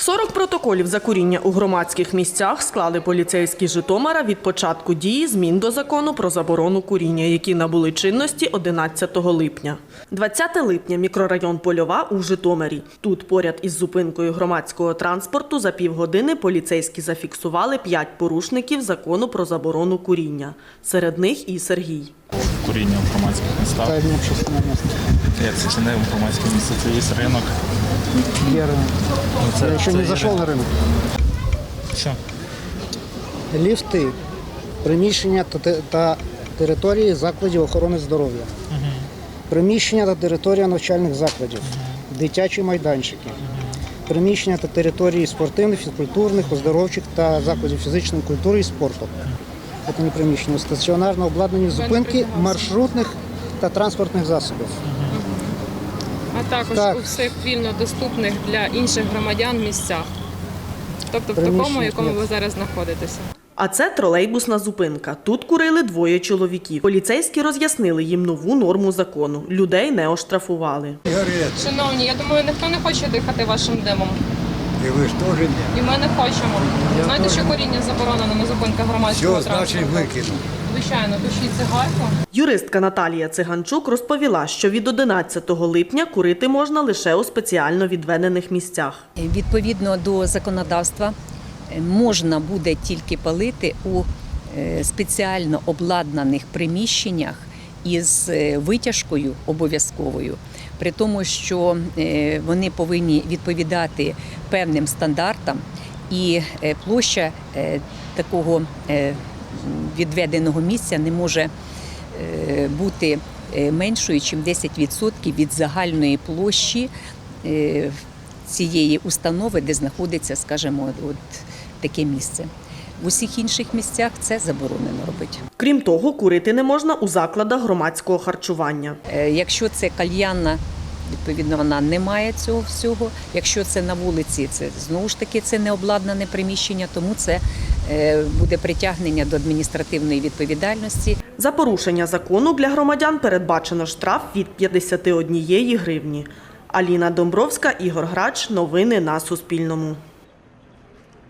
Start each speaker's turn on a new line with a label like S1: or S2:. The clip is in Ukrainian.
S1: 40 протоколів за куріння у громадських місцях склали поліцейські Житомира від початку дії змін до закону про заборону куріння, які набули чинності 11 липня. 20 липня мікрорайон Польова у Житомирі. Тут поряд із зупинкою громадського транспорту за півгодини поліцейські зафіксували 5 порушників закону про заборону куріння. Серед них і Сергій.
S2: Куріння в громадських містах.
S3: Та ні, общественне місце.
S2: Як це чинив в громадських містах? Це є ринок.
S3: Є ринок.
S2: Ну, це,
S3: Я ще
S2: це
S3: не
S2: є
S3: зайшов на
S2: ринок.
S3: ринок.
S2: Що?
S3: Ліфти, приміщення та, те- та території закладів охорони здоров'я. Приміщення та територія навчальних закладів, дитячі майданчики, приміщення та території спортивних, фізкультурних, оздоровчих та закладів фізичної культури і спорту. Це не приміщення, стаціонарно обладнані зупинки маршрутних та транспортних засобів.
S4: а також
S3: Так.
S4: у всіх вільно доступних для інших громадян місцях. Тобто в такому,
S3: Приміщення
S4: якому ви зараз знаходитеся.
S1: А це тролейбусна зупинка. Тут курили двоє чоловіків. Поліцейські роз'яснили їм нову норму закону. Людей не оштрафували.
S4: Шановні, я думаю, ніхто не хоче дихати вашим димом.
S5: І ви ж теж ні.
S4: І ми не хочемо. Знаєте, що коріння заборонено на зупинках громадського
S5: Все, значить
S4: транспорту?
S5: викину.
S4: Звичайно, тушіть цигарку.
S1: Юристка Наталія Циганчук розповіла, що від 11 липня курити можна лише у спеціально відведених місцях.
S6: Відповідно до законодавства е, можна буде тільки палити у е, спеціально обладнаних приміщеннях із е, витяжкою обов'язковою, при тому, що е, вони повинні відповідати певним стандартам, і е, площа такого відведеного місця не може бути меншою, ніж 10% від загальної площі цієї установи, де знаходиться, скажімо, от таке місце. В усіх інших місцях це заборонено робити.
S1: Крім того, курити не можна у закладах громадського харчування.
S6: Е, Якщо це кальянна, відповідно, вона не має цього всього. Якщо це на вулиці, це знову ж таки це не обладнане приміщення, тому це е, буде притягнення до адміністративної відповідальності.
S1: За порушення закону для громадян передбачено штраф від 51 гривні. Аліна Домбровська, Ігор Грач. Новини на Суспільному.